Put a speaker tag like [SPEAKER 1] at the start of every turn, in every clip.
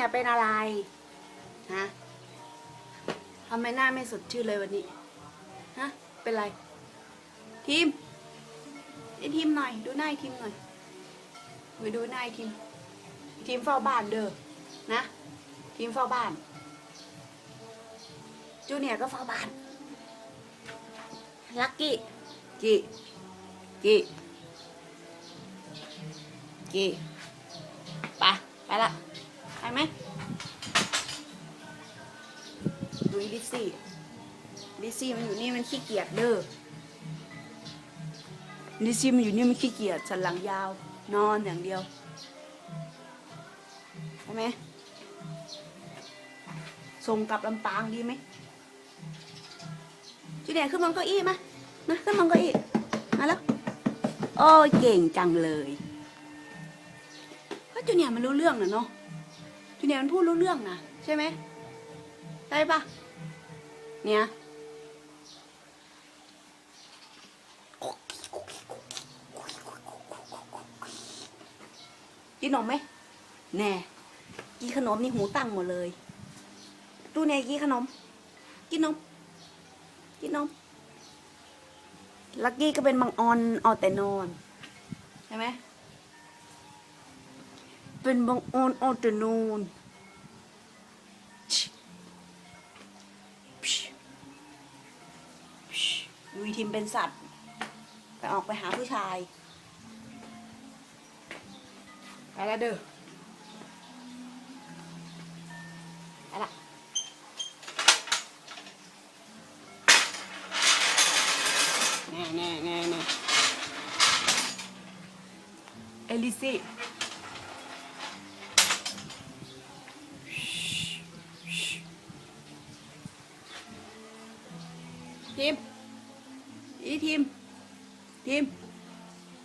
[SPEAKER 1] เนี่ยเป็นอะไรฮะทำไมหน้าไม่สดชื่นเลยวันนี้ฮะเป็นไร ทีมไอทีมหน่อย ดูหน้าไอทีมหน่อยไปดูหน้าไอทีม ทีมเฝ้าบ้านเด้อนะ ทีมเฝ้าบ้าน จูเนียก็เฝ้าบ้าน ลักกี้กี้กี้กี้ไปไปละ ดูอีดิซซี่ดิซี่มันอยู่นี่มันขี้เกียจเด้อดิซี่มันอยู่นี่มันขี้เกียจสันหลังยาว นอนอย่างเดียวใช่ไหมส่งกลับลำปางดีไหมจูเนียร์ขึ้นบนเก้าอี้มามาขึ้นบนเก้าอี้มาแล้วโอ้ยเก่งจังเลยเพราะจูเนียร์มันรู้เรื่องนะเนาะจูเนียร์มันพูดรู้เรื่องนะใช่ไหม ได้ปะเนี่ยกินนมไหมแน่กินขนมนี่หูตั้งหมดเลยดูเนี่ยกินขนม กินนมกินนมลักกี้ก็เป็นบางออนเอาแต่นอนใช่ไหมเป็นบางออนเอาแต่นอน วีทีมเป็นสัตว์ ไปออกไปหาผู้ชายไปแล้วเด้อไปละแน่แน่แน่แน่เอลิซี่ทีม อีทีม ทีม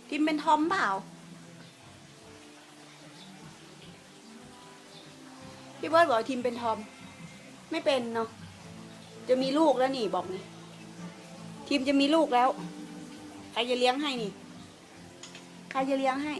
[SPEAKER 1] ทีมเป็นทอมเปล่า พี่เบิร์ดบอกทีมเป็นทอม ไม่เป็นเนาะ จะมีลูกแล้วนี่บอกนี่ ทีมจะมีลูกแล้ว ใครจะเลี้ยงให้นี่ ใครจะเลี้ยงให้